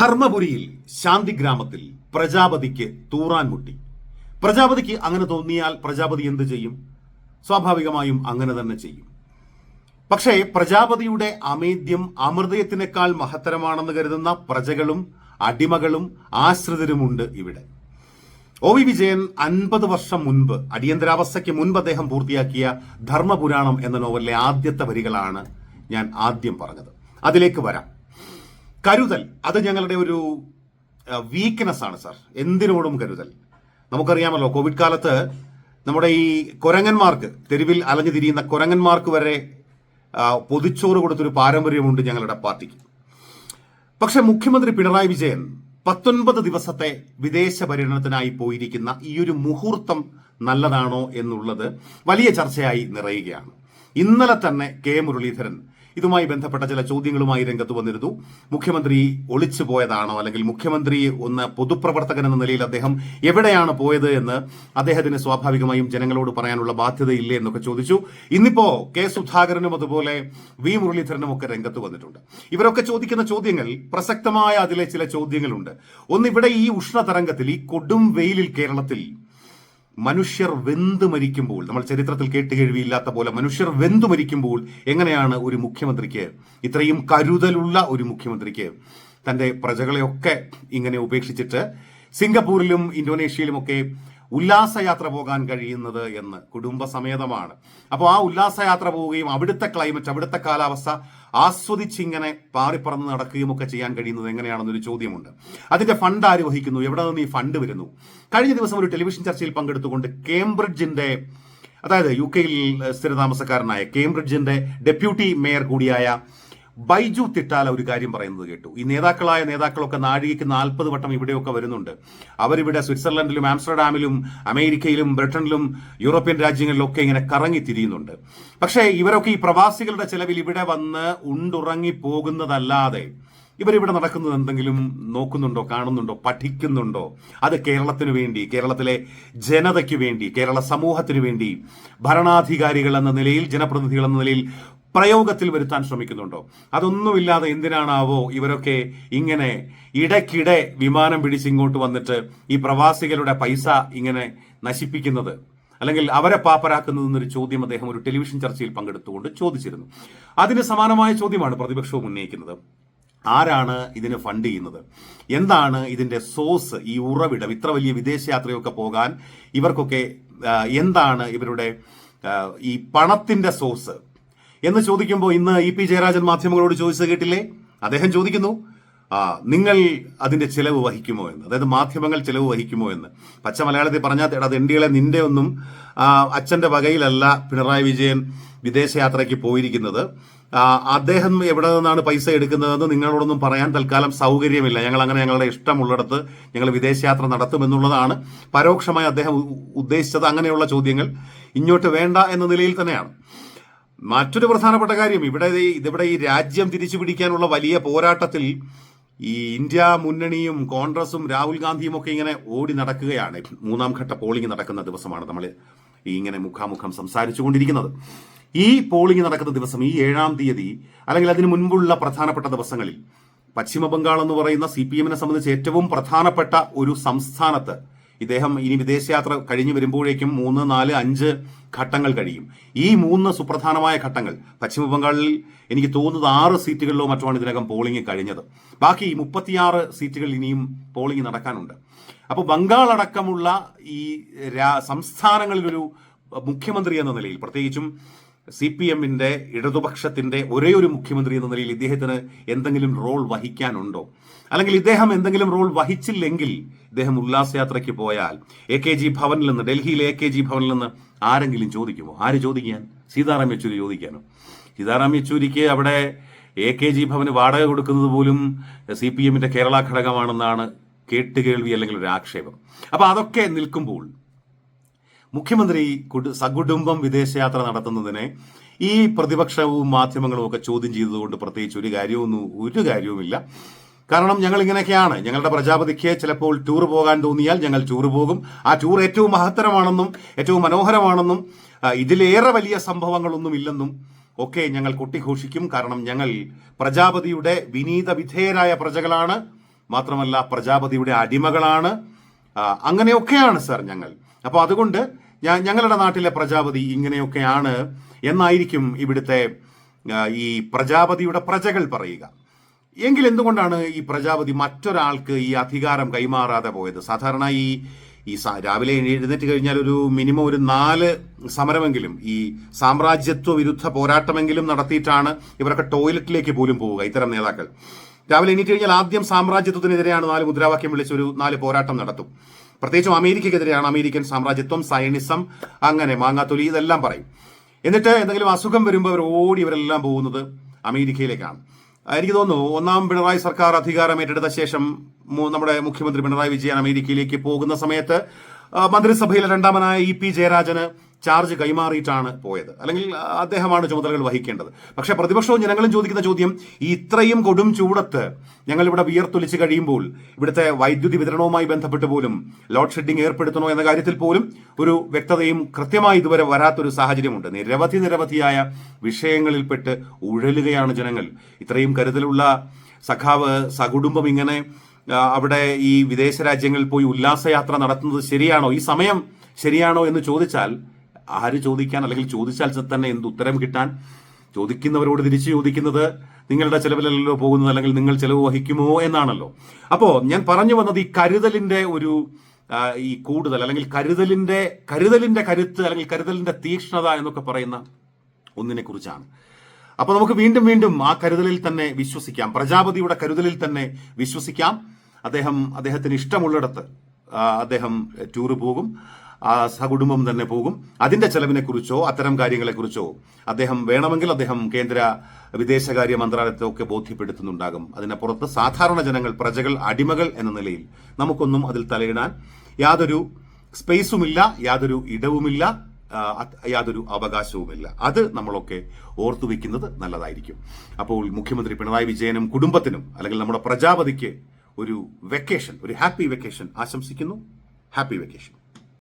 ധർമ്മപുരിയിൽ ശാന്തിഗ്രാമത്തിൽ പ്രജാപതിക്ക് തൂറാൻ മുട്ടി. പ്രജാപതിക്ക് അങ്ങനെ തോന്നിയാൽ പ്രജാപതി എന്ത് ചെയ്യും? സ്വാഭാവികമായും അങ്ങനെ തന്നെ ചെയ്യും. പക്ഷേ പ്രജാപതിയുടെ അമേദ്യം അമൃതയത്തിനേക്കാൾ മഹത്തരമാണെന്ന് കരുതുന്ന പ്രജകളും അടിമകളും ആശ്രിതരുമുണ്ട് ഇവിടെ. ഒ വി വിജയൻ അൻപത് വർഷം മുൻപ് അടിയന്തരാവസ്ഥയ്ക്ക് മുൻപ് അദ്ദേഹം പൂർത്തിയാക്കിയ ധർമ്മപുരാണം എന്ന നോവലിലെ ആദ്യത്തെ വരികളാണ് ഞാൻ ആദ്യം പറഞ്ഞത്. അതിലേക്ക് വരാം. കരുതൽ. അത് ഞങ്ങളുടെ ഒരു വീക്ക്നെസ് ആണ് സാർ എന്തിനോടും കരുതൽ. നമുക്കറിയാമല്ലോ കോവിഡ് കാലത്ത് നമ്മുടെ ഈ കുരങ്ങന്മാർക്ക് തെരുവിൽ അലഞ്ഞു തിരിയുന്ന കുരങ്ങന്മാർക്ക് വരെ പൊതിച്ചോറ് കൊടുത്തൊരു പാരമ്പര്യമുണ്ട് ഞങ്ങളുടെ പാർട്ടിക്ക്. പക്ഷെ മുഖ്യമന്ത്രി പിണറായി വിജയൻ പത്തൊൻപത് ദിവസത്തെ വിദേശ പര്യടനത്തിനായി പോയിരിക്കുന്ന ഈ ഒരു മുഹൂർത്തം നല്ലതാണോ എന്നുള്ളത് വലിയ ചർച്ചയായി നിറയുകയാണ്. ഇന്നലെ തന്നെ കെ മുരളീധരൻ ഇതുമായി ബന്ധപ്പെട്ട ചില ചോദ്യങ്ങളുമായി രംഗത്ത് വന്നിരുന്നു. മുഖ്യമന്ത്രി ഒളിച്ചു പോയതാണോ? അല്ലെങ്കിൽ മുഖ്യമന്ത്രി ഒന്ന് പൊതുപ്രവർത്തകൻ എന്ന നിലയിൽ അദ്ദേഹം എവിടെയാണ് പോയത് എന്ന് അദ്ദേഹത്തിന് സ്വാഭാവികമായും ജനങ്ങളോട് പറയാനുള്ള ബാധ്യതയില്ലേ എന്നൊക്കെ ചോദിച്ചു. ഇന്നിപ്പോ കെ സുധാകരനും അതുപോലെ വി മുരളീധരനും ഒക്കെ രംഗത്ത് വന്നിട്ടുണ്ട്. ഇവരൊക്കെ ചോദിക്കുന്ന ചോദ്യങ്ങൾ പ്രസക്തമായ അതിലെ ചില ചോദ്യങ്ങളുണ്ട്. ഒന്ന് ഇവിടെ ഈ ഉഷ്ണതരംഗത്തിൽ ഈ കൊടും വെയിലിൽ കേരളത്തിൽ മനുഷ്യർ വെന്ത് മരിക്കുമ്പോൾ നമ്മൾ ചരിത്രത്തിൽ കേട്ട് കേൾവിയില്ലാത്ത പോലെ മനുഷ്യർ വെന്ത് മരിക്കുമ്പോൾ എങ്ങനെയാണ് ഒരു മുഖ്യമന്ത്രിക്ക് ഇത്രയും കരുതലുള്ള ഒരു മുഖ്യമന്ത്രിക്ക് തന്റെ പ്രജകളെയൊക്കെ ഇങ്ങനെ ഉപേക്ഷിച്ചിട്ട് സിംഗപ്പൂരിലും ഇന്തോനേഷ്യയിലുമൊക്കെ ഉല്ലാസയാത്ര പോകാൻ കഴിയുന്നത് എന്ന് കുടുംബസമേതമാണ്. അപ്പോൾ ആ ഉല്ലാസയാത്ര പോവുകയും അവിടുത്തെ ക്ലൈമറ്റ് അവിടുത്തെ കാലാവസ്ഥ ആസ്വദിച്ചിങ്ങനെ പാറിപ്പറന്ന് നടക്കുകയും ഒക്കെ ചെയ്യാൻ കഴിയുന്നത് എങ്ങനെയാണെന്നൊരു ചോദ്യമുണ്ട്. അതിന്റെ ഫണ്ട് ആര് വഹിക്കുന്നു എവിടെ നിന്ന് ഈ ഫണ്ട് വരുന്നു? കഴിഞ്ഞ ദിവസം ഒരു ടെലിവിഷൻ ചർച്ചയിൽ പങ്കെടുത്തുകൊണ്ട് കേംബ്രിഡ്ജിന്റെ അതായത് യു കെയിൽ സ്ഥിരതാമസക്കാരനായ കേംബ്രിഡ്ജിന്റെ ഡെപ്യൂട്ടി മേയർ കൂടിയായ ബൈജു തിട്ടാല ഒരു കാര്യം പറയുന്നത് കേട്ടു. ഈ നേതാക്കളായ നേതാക്കളൊക്കെ നാഴികയ്ക്ക് നാൽപ്പത് വട്ടം ഇവിടെയൊക്കെ വരുന്നുണ്ട്. അവരിവിടെ സ്വിറ്റ്സർലൻഡിലും ആംസ്റ്റർഡാമിലും അമേരിക്കയിലും ബ്രിട്ടനിലും യൂറോപ്യൻ രാജ്യങ്ങളിലൊക്കെ ഇങ്ങനെ കറങ്ങി തിരിയുന്നുണ്ട്. പക്ഷേ ഇവരൊക്കെ ഈ പ്രവാസികളുടെ ചെലവിൽ ഇവിടെ വന്ന് ഉണ്ടുറങ്ങി പോകുന്നതല്ലാതെ ഇവരിവിടെ നടക്കുന്നത് എന്തെങ്കിലും നോക്കുന്നുണ്ടോ കാണുന്നുണ്ടോ പഠിക്കുന്നുണ്ടോ? അത് കേരളത്തിന് വേണ്ടി കേരളത്തിലെ ജനതയ്ക്ക് വേണ്ടി കേരള സമൂഹത്തിന് വേണ്ടി ഭരണാധികാരികൾ എന്ന നിലയിൽ ജനപ്രതിനിധികൾ എന്ന നിലയിൽ പ്രയോഗത്തിൽ വരുത്താൻ ശ്രമിക്കുന്നുണ്ടോ? അതൊന്നുമില്ലാതെ എന്തിനാണാവോ ഇവരൊക്കെ ഇങ്ങനെ ഇടയ്ക്കിടെ വിമാനം പിടിച്ച് ഇങ്ങോട്ട് വന്നിട്ട് ഈ പ്രവാസികളുടെ പൈസ ഇങ്ങനെ നശിപ്പിക്കുന്നത്? അല്ലെങ്കിൽ അവരെ പാപ്പരാക്കുന്നത് എന്നൊരു ചോദ്യം അദ്ദേഹം ഒരു ടെലിവിഷൻ ചർച്ചയിൽ പങ്കെടുത്തുകൊണ്ട് ചോദിച്ചിരുന്നു. അതിന് സമാനമായ ചോദ്യമാണ് പ്രതിപക്ഷവും ഉന്നയിക്കുന്നത്. ആരാണ് ഇതിന് ഫണ്ട് ചെയ്യുന്നത്? എന്താണ് ഇതിന്റെ സോഴ്സ്? ഈ ഉറവിടം ഇത്ര വലിയ വിദേശയാത്രയൊക്കെ പോകാൻ ഇവർക്കൊക്കെ എന്താണ് ഇവരുടെ ഈ പണത്തിന്റെ സോഴ്സ്? എന്ന് ചോദിക്കുമ്പോൾ ഇന്ന് ഇ പി ജയരാജൻ മാധ്യമങ്ങളോട് ചോദിച്ചത് കേട്ടില്ലേ? അദ്ദേഹം ചോദിക്കുന്നു നിങ്ങൾ അതിന്റെ ചിലവ് വഹിക്കുമോ എന്ന്? അതായത് മാധ്യമങ്ങൾ ചിലവ് വഹിക്കുമോ എന്ന്. പച്ച മലയാളത്തിൽ പറഞ്ഞാൽ അത് എൻഡികളെ നിന്റെ ഒന്നും അച്ഛന്റെ വകയിലല്ല പിണറായി വിജയൻ വിദേശയാത്രയ്ക്ക് പോയിരിക്കുന്നത്. അദ്ദേഹം എവിടെ നിന്നാണ് പൈസ എടുക്കുന്നതെന്ന് നിങ്ങളോടൊന്നും പറയാൻ തൽക്കാലം സൗകര്യമില്ല. ഞങ്ങൾ അങ്ങനെ ഞങ്ങളുടെ ഇഷ്ടമുള്ളിടത്ത് ഞങ്ങൾ വിദേശയാത്ര നടത്തുമെന്നുള്ളതാണ് പരോക്ഷമായി അദ്ദേഹം ഉദ്ദേശിച്ചത്. അങ്ങനെയുള്ള ചോദ്യങ്ങൾ ഇങ്ങോട്ട് വേണ്ട എന്ന നിലയിൽ തന്നെയാണ്. മറ്റൊരു പ്രധാനപ്പെട്ട കാര്യം. ഇവിടെ ഇതിവിടെ ഈ രാജ്യം തിരിച്ചു പിടിക്കാനുള്ള വലിയ പോരാട്ടത്തിൽ ഈ ഇന്ത്യ മുന്നണിയും കോൺഗ്രസും രാഹുൽ ഗാന്ധിയും ഒക്കെ ഇങ്ങനെ ഓടി നടക്കുകയാണ്. മൂന്നാം ഘട്ട പോളിംഗ് നടക്കുന്ന ദിവസമാണ് നമ്മൾ ഇങ്ങനെ മുഖാമുഖം സംസാരിച്ചു കൊണ്ടിരിക്കുന്നത് ഈ പോളിംഗ് നടക്കുന്ന ദിവസം ഈ ഏഴാം തീയതി അല്ലെങ്കിൽ അതിന് മുൻപുള്ള പ്രധാനപ്പെട്ട ദിവസങ്ങളിൽ പശ്ചിമ ബംഗാൾ എന്ന് പറയുന്ന സി പി എമ്മിനെ സംബന്ധിച്ച് ഏറ്റവും പ്രധാനപ്പെട്ട ഒരു സംസ്ഥാനത്ത് ഇദ്ദേഹം ഇനി വിദേശയാത്ര കഴിഞ്ഞു വരുമ്പോഴേക്കും മൂന്ന് നാല് അഞ്ച് ഘട്ടങ്ങൾ കഴിയും. ഈ മൂന്ന് സുപ്രധാനമായ ഘട്ടങ്ങൾ പശ്ചിമ ബംഗാളിൽ എനിക്ക് തോന്നുന്നത് ആറ് സീറ്റുകളിലോ മറ്റുമാണ് ഇതിനകം പോളിംഗ് കഴിഞ്ഞത്. ബാക്കി മുപ്പത്തിയാറ് സീറ്റുകൾ ഇനിയും പോളിംഗ് നടക്കാനുണ്ട്. അപ്പോൾ ബംഗാൾ അടക്കമുള്ള ഈ സംസ്ഥാനങ്ങളിലൊരു മുഖ്യമന്ത്രി എന്ന നിലയിൽ പ്രത്യേകിച്ചും സി പി എമ്മിന്റെ ഇടതുപക്ഷത്തിന്റെ ഒരേ ഒരു മുഖ്യമന്ത്രി എന്ന നിലയിൽ ഇദ്ദേഹത്തിന് എന്തെങ്കിലും റോൾ വഹിക്കാനുണ്ടോ? അല്ലെങ്കിൽ ഇദ്ദേഹം എന്തെങ്കിലും റോൾ വഹിച്ചില്ലെങ്കിൽ ഇദ്ദേഹം ഉല്ലാസയാത്രയ്ക്ക് പോയാൽ എ കെ ജി ഭവനിൽ നിന്ന് ഡൽഹിയിലെ എ കെ ജി ഭവനിൽ നിന്ന് ആരെങ്കിലും ചോദിക്കുമോ? ആര് ചോദിക്കാൻ? സീതാറാം യെച്ചൂരി ചോദിക്കാനോ? സീതാറാം യെച്ചൂരിക്ക് അവിടെ എ കെ ജി ഭവന് വാടക കൊടുക്കുന്നത് പോലും സി പി എമ്മിന്റെ കേരള ഘടകമാണെന്നാണ് കേട്ടുകേൾവി അല്ലെങ്കിൽ ഒരു ആക്ഷേപം. അപ്പൊ അതൊക്കെ നിൽക്കുമ്പോൾ മുഖ്യമന്ത്രി കുടു- സകുടുംബം വിദേശയാത്ര നടത്തുന്നതിനെ ഈ പ്രതിപക്ഷവും മാധ്യമങ്ങളും ഒക്കെ ചോദ്യം ചെയ്തതുകൊണ്ട് പ്രത്യേകിച്ച് ഒരു കാര്യമൊന്നും ഒരു കാര്യവുമില്ല. കാരണം ഞങ്ങൾ ഇങ്ങനെയൊക്കെയാണ് ഞങ്ങളുടെ പ്രജാപതിക്ക് ചിലപ്പോൾ ടൂർ പോകാൻ തോന്നിയാൽ ഞങ്ങൾ ടൂർ പോകും. ആ ടൂർ ഏറ്റവും മഹത്തരമാണെന്നും ഏറ്റവും മനോഹരമാണെന്നും ഇതിലേറെ വലിയ സംഭവങ്ങളൊന്നുമില്ലെന്നും ഒക്കെ ഞങ്ങൾ കൊട്ടിഘോഷിക്കും. കാരണം ഞങ്ങൾ പ്രജാപതിയുടെ വിനീത വിധേയരായ പ്രജകളാണ്. മാത്രമല്ല പ്രജാപതിയുടെ അടിമകളാണ്. അങ്ങനെയൊക്കെയാണ് സർ ഞങ്ങൾ. അപ്പോൾ അതുകൊണ്ട് ഞങ്ങളുടെ നാട്ടിലെ പ്രജാപതി ഇങ്ങനെയൊക്കെയാണ് എന്നായിരിക്കും ഇവിടുത്തെ ഈ പ്രജാപതിയുടെ പ്രജകൾ പറയുക. എങ്കിൽ എന്തുകൊണ്ടാണ് ഈ പ്രജാപതി മറ്റൊരാൾക്ക് ഈ അധികാരം കൈമാറാതെ പോയത്? സാധാരണ ഈ ഈ രാവിലെ എഴുന്നേറ്റ് കഴിഞ്ഞാൽ ഒരു മിനിമം ഒരു നാല് സമരമെങ്കിലും ഈ സാമ്രാജ്യത്വ വിരുദ്ധ പോരാട്ടമെങ്കിലും നടത്തിയിട്ടാണ് ഇവരൊക്കെ ടോയ്ലറ്റിലേക്ക് പോലും പോവുക ഇത്തരം നേതാക്കൾ. രാവിലെ എണീറ്റ് കഴിഞ്ഞാൽ ആദ്യം സാമ്രാജ്യത്വത്തിനെതിരെയാണ് നാല് മുദ്രാവാക്യം വിളിച്ചൊരു നാല് പോരാട്ടം നടത്തും. പ്രത്യേകിച്ചും അമേരിക്കക്കെതിരെയാണ് അമേരിക്കൻ സാമ്രാജ്യത്വം സയനിസം അങ്ങനെ മാങ്ങാത്തൊലി ഇതെല്ലാം പറയും. എന്നിട്ട് എന്തെങ്കിലും അസുഖം വരുമ്പോൾ അവർ ഓടി ഇവരെല്ലാം പോകുന്നത് അമേരിക്കയിലേക്കാണ്. എനിക്ക് തോന്നുന്നു ഒന്നാം പിണറായി സർക്കാർ അധികാരം ഏറ്റെടുത്ത ശേഷം നമ്മുടെ മുഖ്യമന്ത്രി പിണറായി വിജയൻ അമേരിക്കയിലേക്ക് പോകുന്ന സമയത്ത് മന്ത്രിസഭയിലെ രണ്ടാമനായ ഇ പി ജയരാജന് ചാർജ് കൈമാറിയിട്ടാണ് പോയത്. അല്ലെങ്കിൽ അദ്ദേഹമാണ് ചുമതലകൾ വഹിക്കേണ്ടത്. പക്ഷെ പ്രതിപക്ഷവും ജനങ്ങളും ചോദിക്കുന്ന ചോദ്യം ഈ ഇത്രയും കൊടും ചൂടത്ത് ഞങ്ങൾ ഇവിടെ വിയർത്തൊലിച്ച് കഴിയുമ്പോൾ ഇവിടുത്തെ വൈദ്യുതി വിതരണവുമായി ബന്ധപ്പെട്ട് പോലും ലോഡ് ഷെഡിംഗ് ഏർപ്പെടുത്തണോ എന്ന കാര്യത്തിൽ പോലും ഒരു വ്യക്തതയും കൃത്യമായി ഇതുവരെ വരാത്തൊരു സാഹചര്യമുണ്ട്. നിരവധി നിരവധിയായ വിഷയങ്ങളിൽപ്പെട്ട് ഉഴലുകയാണ് ജനങ്ങൾ. ഇത്രയും കരുതലുള്ള സഖാവ് സകുടുംബം ഇങ്ങനെ അവിടെ ഈ വിദേശ രാജ്യങ്ങളിൽ പോയി ഉല്ലാസയാത്ര നടത്തുന്നത് ശരിയാണോ? ഈ സമയം ശരിയാണോ എന്ന് ചോദിച്ചാൽ ആര് ചോദിക്കാൻ അല്ലെങ്കിൽ ചോദിച്ചാൽ തന്നെ എന്ത് ഉത്തരം കിട്ടാൻ? ചോദിക്കുന്നവരോട് തിരിച്ചു ചോദിക്കുന്നത് നിങ്ങളുടെ ചെലവിലല്ലോ പോകുന്നത് അല്ലെങ്കിൽ നിങ്ങൾ ചെലവ് വഹിക്കുമോ എന്നാണല്ലോ. അപ്പോ ഞാൻ പറഞ്ഞു വന്നത് ഈ കരുതലിന്റെ ഒരു ഈ കൂടുതൽ അല്ലെങ്കിൽ കരുതലിന്റെ കരുതലിന്റെ കരുത്ത് അല്ലെങ്കിൽ കരുതലിന്റെ തീക്ഷ്ണത എന്നൊക്കെ പറയുന്ന ഒന്നിനെ കുറിച്ചാണ് അപ്പൊ നമുക്ക് വീണ്ടും വീണ്ടും ആ കരുതലിൽ തന്നെ വിശ്വസിക്കാം. പ്രജാപതിയുടെ കരുതലിൽ തന്നെ വിശ്വസിക്കാം. അദ്ദേഹം അദ്ദേഹത്തിന് ഇഷ്ടമുള്ളിടത്ത് അദ്ദേഹം ടൂർ പോകും. ആ സകുടുംബം തന്നെ പോകും. അതിന്റെ ചെലവിനെ കുറിച്ചോ അത്തരം കാര്യങ്ങളെക്കുറിച്ചോ അദ്ദേഹം വേണമെങ്കിൽ അദ്ദേഹം കേന്ദ്ര വിദേശകാര്യ മന്ത്രാലയത്തെ ഒക്കെ ബോധ്യപ്പെടുത്തുന്നുണ്ടാകും അതിനപ്പുറത്ത് സാധാരണ ജനങ്ങൾ പ്രജകൾ അടിമകൾ എന്ന നിലയിൽ നമുക്കൊന്നും അതിൽ തലയിടാൻ യാതൊരു സ്പേസുമില്ല യാതൊരു ഇടവുമില്ല യാതൊരു അവകാശവുമില്ല. അത് നമ്മളൊക്കെ ഓർത്തു വെക്കുന്നത് നല്ലതായിരിക്കും. അപ്പോൾ മുഖ്യമന്ത്രി പിണറായി വിജയനും കുടുംബത്തിനും അല്ലെങ്കിൽ നമ്മുടെ പ്രജാപതിക്ക് ഒരു വെക്കേഷൻ ഒരു ഹാപ്പി വെക്കേഷൻ ആശംസിക്കുന്നു. Happy vacation.